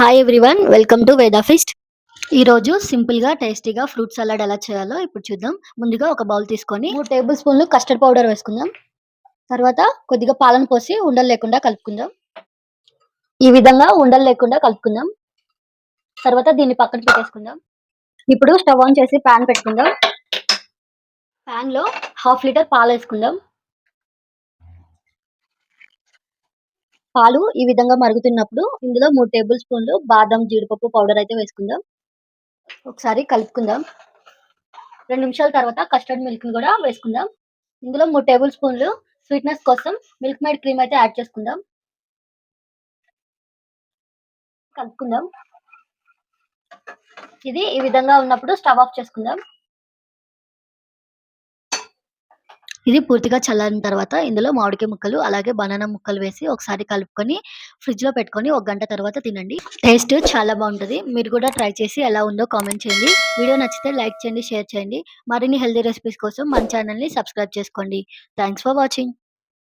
Hi everyone welcome to Veda feast ఈరోజు సింపుల్గా టేస్టీగా ఫ్రూట్ సలాడ్ ఎలా చేయాలో ఇప్పుడు చూద్దాం. ముందుగా ఒక బౌల్ తీసుకొని మూడు టేబుల్ స్పూన్లు కస్టర్డ్ పౌడర్ వేసుకుందాం. తర్వాత కొద్దిగా పాలను పోసి ఉండలు లేకుండా కలుపుకుందాం. ఈ విధంగా ఉండలు లేకుండా కలుపుకుందాం. తర్వాత దీన్ని పక్కన పెట్టేసుకుందాం. ఇప్పుడు స్టవ్ ఆన్ చేసి ప్యాన్ పెట్టుకుందాం. ప్యాన్లో హాఫ్ లీటర్ పాలు వేసుకుందాం. పాలు ఈ విధంగా మరుగుతున్నప్పుడు ఇందులో మూడు టేబుల్ స్పూన్లు బాదం జీడిపప్పు పౌడర్ అయితే వేసుకుందాం. ఒకసారి కలుపుకుందాం. రెండు నిమిషాల తర్వాత కస్టర్డ్ మిల్క్ కూడా వేసుకుందాం. ఇందులో మూడు టేబుల్ స్పూన్లు స్వీట్నెస్ కోసం మిల్క్ మేడ్ క్రీమ్ అయితే యాడ్ చేసుకుందాం. కలుపుకుందాం. ఇది ఈ విధంగా ఉన్నప్పుడు స్టవ్ ఆఫ్ చేసుకుందాం. ఇది పూర్తిగా చల్లారిన తర్వాత ఇందులో మామిడికాయ ముక్కలు అలాగే బనానా ముక్కలు వేసి ఒకసారి కలుపుకొని ఫ్రిడ్జ్లో పెట్టుకొని ఒక గంట తర్వాత తినండి. టేస్ట్ చాలా బాగుంటుంది. మీరు కూడా ట్రై చేసి ఎలా ఉందో కామెంట్ చేయండి. వీడియో నచ్చితే లైక్ చేయండి షేర్ చేయండి. మరిన్ని హెల్తీ రెసిపీస్ కోసం మన ఛానల్ని సబ్స్క్రైబ్ చేసుకోండి. Thanks for watching.